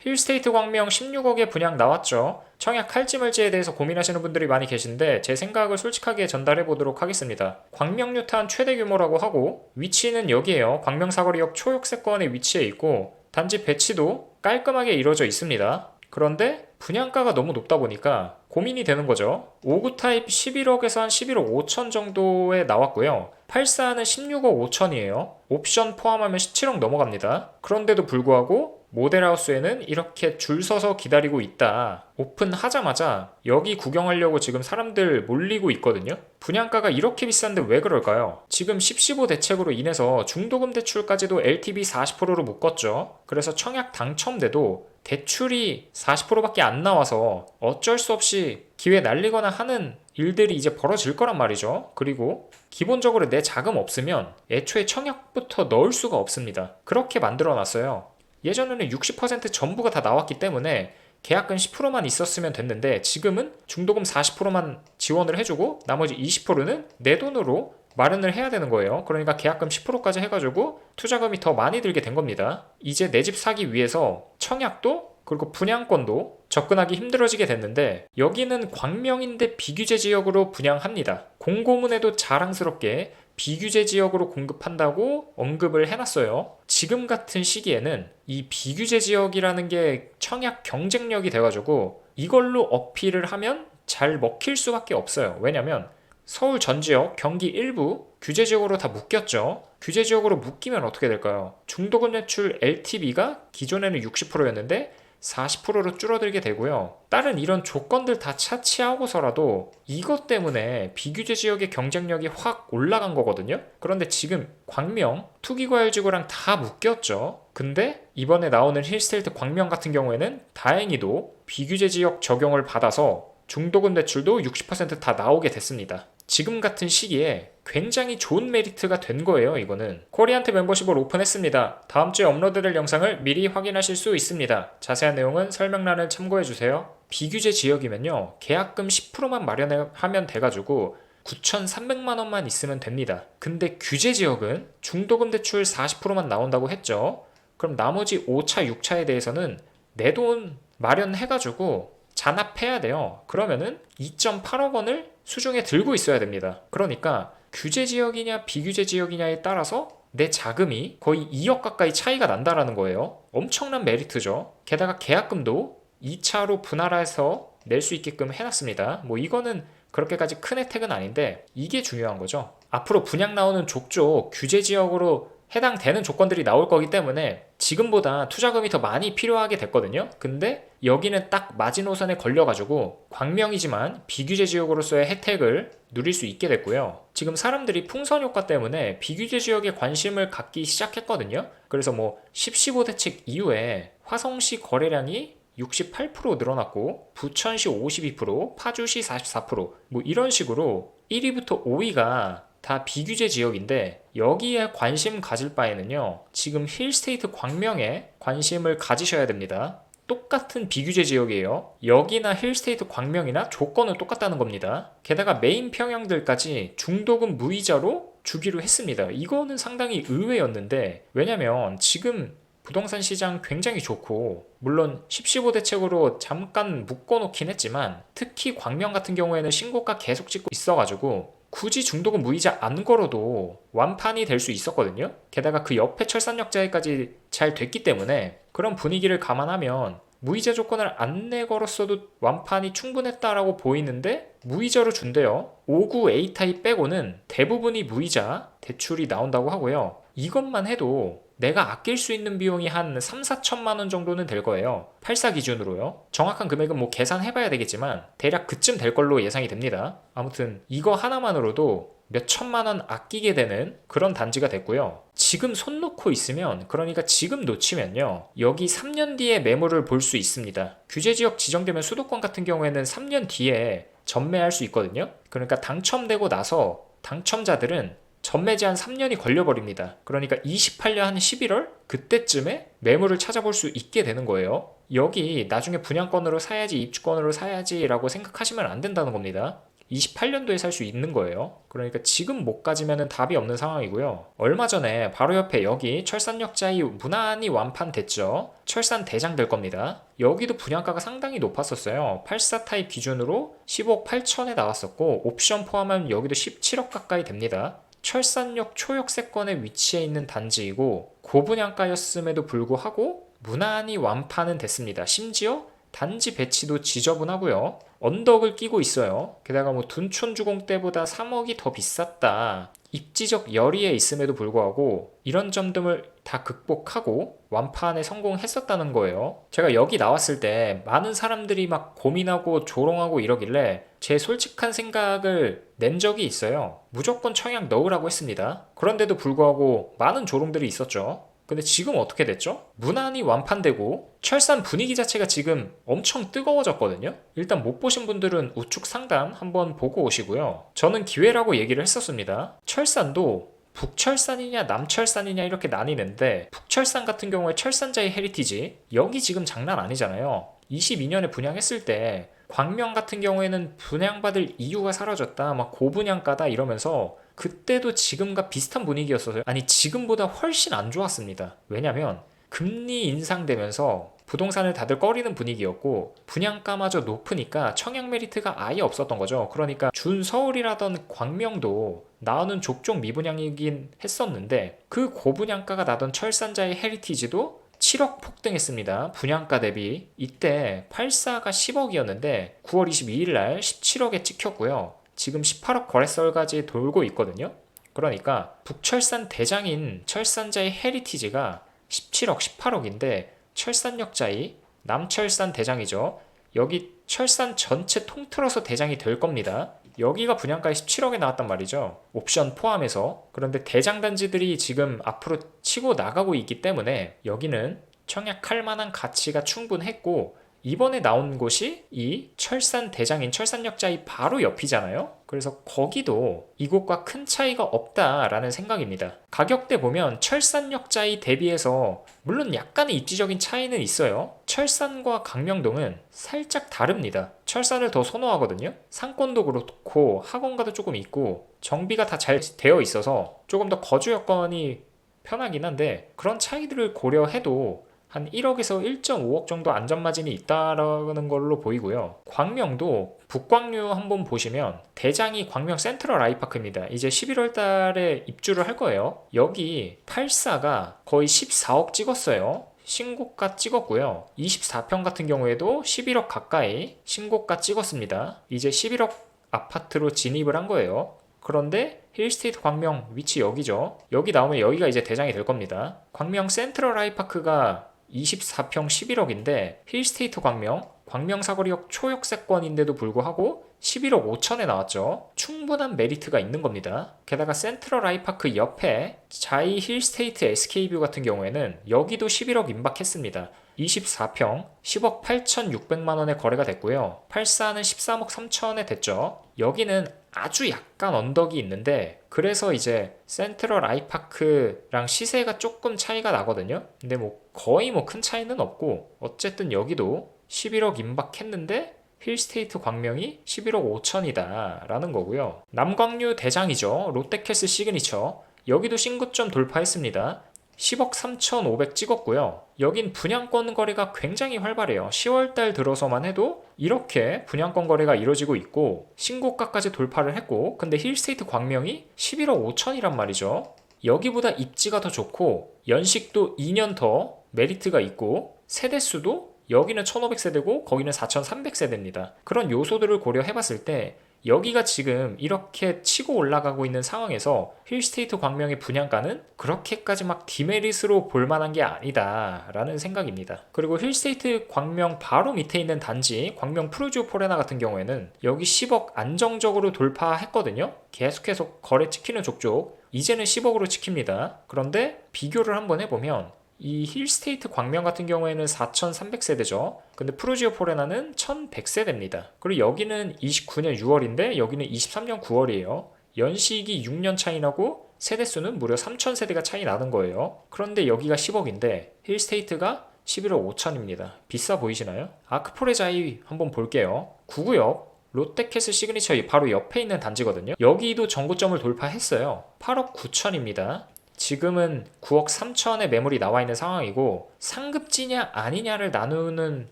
힐스테이트 광명 16억의 분양 나왔죠. 청약 칼지멀지에 대해서 고민하시는 분들이 많이 계신데 제 생각을 솔직하게 전달해 보도록 하겠습니다. 광명 뉴타운 최대 규모라고 하고 위치는 여기에요. 광명 사거리역 초역세권에 위치해 있고 단지 배치도 깔끔하게 이루어져 있습니다. 그런데 분양가가 너무 높다 보니까 고민이 되는 거죠. 5구 타입 11억에서 한 11억 5천 정도에 나왔고요. 84는 16억 5천이에요. 옵션 포함하면 17억 넘어갑니다. 그런데도 불구하고 모델하우스에는 이렇게 줄 서서 기다리고 있다. 오픈하자마자 여기 구경하려고 지금 사람들 몰리고 있거든요. 분양가가 이렇게 비싼데 왜 그럴까요? 지금 10-15 대책으로 인해서 중도금 대출까지도 LTV 40%로 묶었죠. 그래서 청약 당첨돼도 대출이 40%밖에 안 나와서 어쩔 수 없이 기회 날리거나 하는 일들이 이제 벌어질 거란 말이죠. 그리고 기본적으로 내 자금 없으면 애초에 청약부터 넣을 수가 없습니다. 그렇게 만들어 놨어요. 예전에는 60% 전부가 다 나왔기 때문에 계약금 10%만 있었으면 됐는데 지금은 중도금 40%만 지원을 해주고 나머지 20%는 내 돈으로 마련을 해야 되는 거예요. 그러니까 계약금 10%까지 해가지고 투자금이 더 많이 들게 된 겁니다. 이제 내 집 사기 위해서 청약도 그리고 분양권도 접근하기 힘들어지게 됐는데 여기는 광명인데 비규제 지역으로 분양합니다. 공고문에도 자랑스럽게 비규제 지역으로 공급한다고 언급을 해놨어요. 지금 같은 시기에는 이 비규제 지역이라는 게 청약 경쟁력이 돼가지고 이걸로 어필을 하면 잘 먹힐 수밖에 없어요. 왜냐면 서울 전 지역, 경기 일부 규제 지역으로 다 묶였죠. 규제 지역으로 묶이면 어떻게 될까요? 중도금 대출 LTV가 기존에는 60%였는데 40%로 줄어들게 되고요. 다른 이런 조건들 다 차치하고서라도 이것 때문에 비규제 지역의 경쟁력이 확 올라간 거거든요. 그런데 지금 광명, 투기과열지구랑 다 묶였죠. 근데 이번에 나오는 힐스테이트 광명 같은 경우에는 다행히도 비규제 지역 적용을 받아서 중도금 대출도 60%다 나오게 됐습니다. 지금 같은 시기에 굉장히 좋은 메리트가 된 거예요, 이거는. 코리안트 멤버십을 오픈했습니다. 다음 주에 업로드될 영상을 미리 확인하실 수 있습니다. 자세한 내용은 설명란을 참고해주세요. 비규제 지역이면요, 계약금 10%만 마련하면 돼가지고 9,300만 원만 있으면 됩니다. 근데 규제 지역은 중도금 대출 40%만 나온다고 했죠. 그럼 나머지 5차, 6차에 대해서는 내 돈 마련해가지고 잔압해야 돼요. 그러면은 2.8억 원을 수중에 들고 있어야 됩니다. 그러니까 규제 지역이냐 비규제 지역이냐에 따라서 내 자금이 거의 2억 가까이 차이가 난다라는 거예요. 엄청난 메리트죠. 게다가 계약금도 2차로 분할해서 낼 수 있게끔 해놨습니다. 뭐 이거는 그렇게까지 큰 혜택은 아닌데 이게 중요한 거죠. 앞으로 분양 나오는 족족 규제 지역으로 해당되는 조건들이 나올 거기 때문에 지금보다 투자금이 더 많이 필요하게 됐거든요. 근데 여기는 딱 마지노선에 걸려가지고 광명이지만 비규제 지역으로서의 혜택을 누릴 수 있게 됐고요. 지금 사람들이 풍선 효과 때문에 비규제 지역에 관심을 갖기 시작했거든요. 그래서 뭐 10, 15 대책 이후에 화성시 거래량이 68% 늘어났고 부천시 52%, 파주시 44%뭐 이런 식으로 1위부터 5위가 다 비규제 지역인데 여기에 관심 가질 바에는요 지금 힐스테이트 광명에 관심을 가지셔야 됩니다. 똑같은 비규제 지역이에요. 여기나 힐스테이트 광명이나 조건은 똑같다는 겁니다. 게다가 메인 평형들까지 중도금 무이자로 주기로 했습니다. 이거는 상당히 의외였는데 왜냐면 지금 부동산 시장 굉장히 좋고 물론 10, 15 대책으로 잠깐 묶어놓긴 했지만 특히 광명 같은 경우에는 신고가 계속 찍고 있어가지고 굳이 중도금 무이자 안 걸어도 완판이 될 수 있었거든요. 게다가 그 옆에 철산역자에까지 잘 됐기 때문에 그런 분위기를 감안하면 무이자 조건을 안 내걸었어도 완판이 충분했다라고 보이는데 무이자로 준대요. 59 A타입 빼고는 대부분이 무이자 대출이 나온다고 하고요. 이것만 해도 내가 아낄 수 있는 비용이 한 3, 4천만 원 정도는 될 거예요. 84 기준으로요. 정확한 금액은 뭐 계산해봐야 되겠지만 대략 그쯤 될 걸로 예상이 됩니다. 아무튼 이거 하나만으로도 몇 천만 원 아끼게 되는 그런 단지가 됐고요. 지금 손 놓고 있으면 그러니까 지금 놓치면요. 여기 3년 뒤에 매물을 볼 수 있습니다. 규제 지역 지정되면 수도권 같은 경우에는 3년 뒤에 전매할 수 있거든요. 그러니까 당첨되고 나서 당첨자들은 전매 제 한 3년이 걸려버립니다. 그러니까 28년 한 11월 그때쯤에 매물을 찾아볼 수 있게 되는 거예요. 여기 나중에 분양권으로 사야지 입주권으로 사야지라고 생각하시면 안 된다는 겁니다. 28년도에 살 수 있는 거예요. 그러니까 지금 못 가지면 답이 없는 상황이고요. 얼마 전에 바로 옆에 여기 철산역자이 무난히 완판됐죠. 철산 대장 될 겁니다. 여기도 분양가가 상당히 높았었어요. 84 타입 기준으로 15억 8천에 나왔었고 옵션 포함하면 여기도 17억 가까이 됩니다. 철산역 초역세권에 위치해 있는 단지이고 고분양가였음에도 불구하고 무난히 완판은 됐습니다. 심지어 단지 배치도 지저분하고요. 언덕을 끼고 있어요. 게다가 뭐 둔촌 주공 때보다 3억이 더 비쌌다. 입지적 열의에 있음에도 불구하고 이런 점들을 다 극복하고 완판에 성공했었다는 거예요. 제가 여기 나왔을 때 많은 사람들이 막 고민하고 조롱하고 이러길래 제 솔직한 생각을 낸 적이 있어요. 무조건 청약 넣으라고 했습니다. 그런데도 불구하고 많은 조롱들이 있었죠. 근데 지금 어떻게 됐죠? 무난히 완판되고 철산 분위기 자체가 지금 엄청 뜨거워졌거든요. 일단 못 보신 분들은 우측 상단 한번 보고 오시고요. 저는 기회라고 얘기를 했었습니다. 철산도 북철산이냐 남철산이냐 이렇게 나뉘는데 북철산 같은 경우에 철산자의 헤리티지 여기 지금 장난 아니잖아요. 22년에 분양했을 때 광명 같은 경우에는 분양받을 이유가 사라졌다 막 고분양가다 이러면서 그때도 지금과 비슷한 분위기였어요. 아니 지금보다 훨씬 안 좋았습니다. 왜냐면 금리 인상되면서 부동산을 다들 꺼리는 분위기였고 분양가마저 높으니까 청약 메리트가 아예 없었던 거죠. 그러니까 준 서울이라던 광명도 나오는 족족 미분양이긴 했었는데 그 고분양가가 나던 철산자의 헤리티지도 7억 폭등했습니다. 분양가 대비 이때 84가 10억이었는데 9월 22일 날 17억에 찍혔고요. 지금 18억 거래설까지 돌고 있거든요. 그러니까 북철산 대장인 철산자의 헤리티지가 17억, 18억인데 철산역자이 남철산 대장이죠. 여기 철산 전체 통틀어서 대장이 될 겁니다. 여기가 분양가에 17억에 나왔단 말이죠. 옵션 포함해서. 그런데 대장 단지들이 지금 앞으로 치고 나가고 있기 때문에 여기는 청약할 만한 가치가 충분했고 이번에 나온 곳이 이 철산 대장인 철산역자이 바로 옆이잖아요. 그래서 거기도 이곳과 큰 차이가 없다라는 생각입니다. 가격대 보면 철산역자이 대비해서 물론 약간의 입지적인 차이는 있어요. 철산과 강명동은 살짝 다릅니다. 철산을 더 선호하거든요. 상권도 그렇고 학원가도 조금 있고 정비가 다 잘 되어 있어서 조금 더 거주 여건이 편하긴 한데 그런 차이들을 고려해도 한 1억에서 1.5억 정도 안전마진이 있다라는 걸로 보이고요. 광명도 북광류 한번 보시면 대장이 광명 센트럴 아이파크입니다. 이제 11월 달에 입주를 할 거예요. 여기 84가 거의 14억 찍었어요. 신고가 찍었고요. 24평 같은 경우에도 11억 가까이 신고가 찍었습니다. 이제 11억 아파트로 진입을 한 거예요. 그런데 힐스테이트 광명 위치 여기죠. 여기 나오면 여기가 이제 대장이 될 겁니다. 광명 센트럴 아이파크가 24평 11억인데 힐스테이트 광명, 광명 사거리역 초역세권인데도 불구하고 11억 5천에 나왔죠. 충분한 메리트가 있는 겁니다. 게다가 센트럴 아이파크 옆에 자이 힐스테이트 SK뷰 같은 경우에는 여기도 11억 임박했습니다. 24평 10억 8,600만 원에 거래가 됐고요. 84는 13억 3천에 됐죠. 여기는 아주 약간 언덕이 있는데 그래서 이제 센트럴 아이파크랑 시세가 조금 차이가 나거든요. 근데 뭐 거의 뭐 큰 차이는 없고 어쨌든 여기도 11억 임박했는데 힐스테이트 광명이 11억 5천이다 라는 거고요. 남광류 대장이죠. 롯데캐슬 시그니처. 여기도 신고점 돌파했습니다. 10억 3,500 찍었고요. 여긴 분양권 거래가 굉장히 활발해요. 10월달 들어서만 해도 이렇게 분양권 거래가 이루어지고 있고 신고가까지 돌파를 했고 근데 힐스테이트 광명이 11억 5천이란 말이죠. 여기보다 입지가 더 좋고 연식도 2년 더 메리트가 있고 세대수도 여기는 1500세대고 거기는 4300세대입니다. 그런 요소들을 고려해봤을 때 여기가 지금 이렇게 치고 올라가고 있는 상황에서 힐스테이트 광명의 분양가는 그렇게까지 막 디메리스로 볼 만한 게 아니다라는 생각입니다. 그리고 힐스테이트 광명 바로 밑에 있는 단지 광명 프루지오 포레나 같은 경우에는 여기 10억 안정적으로 돌파했거든요. 계속해서 거래 찍히는 족족 이제는 10억으로 찍힙니다. 그런데 비교를 한번 해보면 이 힐스테이트 광명 같은 경우에는 4,300세대죠. 근데 프루지오 포레나는 1,100세대입니다. 그리고 여기는 29년 6월인데 여기는 23년 9월이에요. 연식이 6년 차이 나고 세대수는 무려 3,000세대가 차이 나는 거예요. 그런데 여기가 10억인데 힐스테이트가 11억 5천입니다. 비싸 보이시나요? 아크포레자이 한번 볼게요. 9구역 롯데캐슬 시그니처 바로 옆에 있는 단지거든요. 여기도 전고점을 돌파했어요. 8억 9천입니다. 지금은 9억 3천의 매물이 나와 있는 상황이고 상급지냐 아니냐를 나누는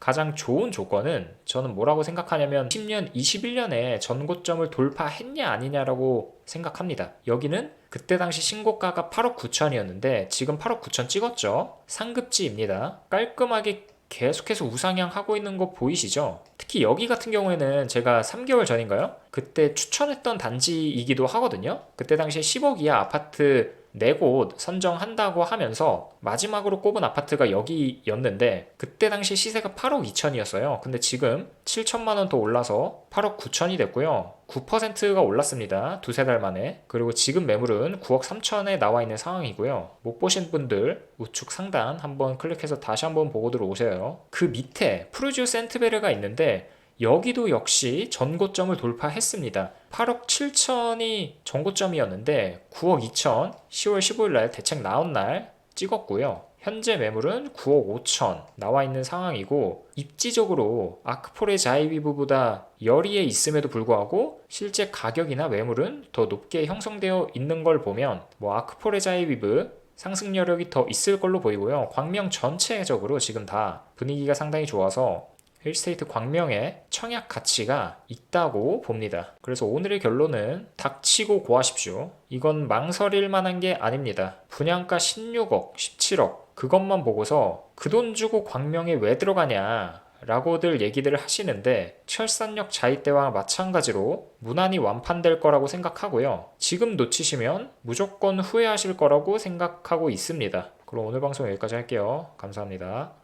가장 좋은 조건은 저는 뭐라고 생각하냐면 10년, 21년에 전고점을 돌파했냐 아니냐라고 생각합니다. 여기는 그때 당시 신고가가 8억 9천이었는데 지금 8억 9천 찍었죠. 상급지입니다. 깔끔하게 계속해서 우상향 하고 있는 거 보이시죠? 특히 여기 같은 경우에는 제가 3개월 전인가요? 그때 추천했던 단지이기도 하거든요. 그때 당시에 10억 이하 아파트 네 곳 선정한다고 하면서 마지막으로 꼽은 아파트가 여기였는데 그때 당시 시세가 8억 2천이었어요. 근데 지금 7천만 원 더 올라서 8억 9천이 됐고요. 9%가 올랐습니다. 두세 달 만에. 그리고 지금 매물은 9억 3천에 나와 있는 상황이고요. 못 보신 분들 우측 상단 한번 클릭해서 다시 한번 보고 들어오세요. 그 밑에 프루지오 센트베르가 있는데 여기도 역시 전고점을 돌파했습니다. 8억 7천이 전고점이었는데 9억 2천 10월 15일 날 대책 나온 날 찍었고요. 현재 매물은 9억 5천 나와 있는 상황이고 입지적으로 아크폴의 자이비브보다 열의에 있음에도 불구하고 실제 가격이나 매물은 더 높게 형성되어 있는 걸 보면 뭐 아크폴의 자이비브 상승 여력이 더 있을 걸로 보이고요. 광명 전체적으로 지금 다 분위기가 상당히 좋아서 힐스테이트 광명의 청약 가치가 있다고 봅니다. 그래서 오늘의 결론은 닥치고 고하십시오. 이건 망설일 만한 게 아닙니다. 분양가 16억, 17억 그것만 보고서 그 돈 주고 광명에 왜 들어가냐 라고들 얘기들을 하시는데 철산역 자이 때와 마찬가지로 무난히 완판될 거라고 생각하고요. 지금 놓치시면 무조건 후회하실 거라고 생각하고 있습니다. 그럼 오늘 방송 여기까지 할게요. 감사합니다.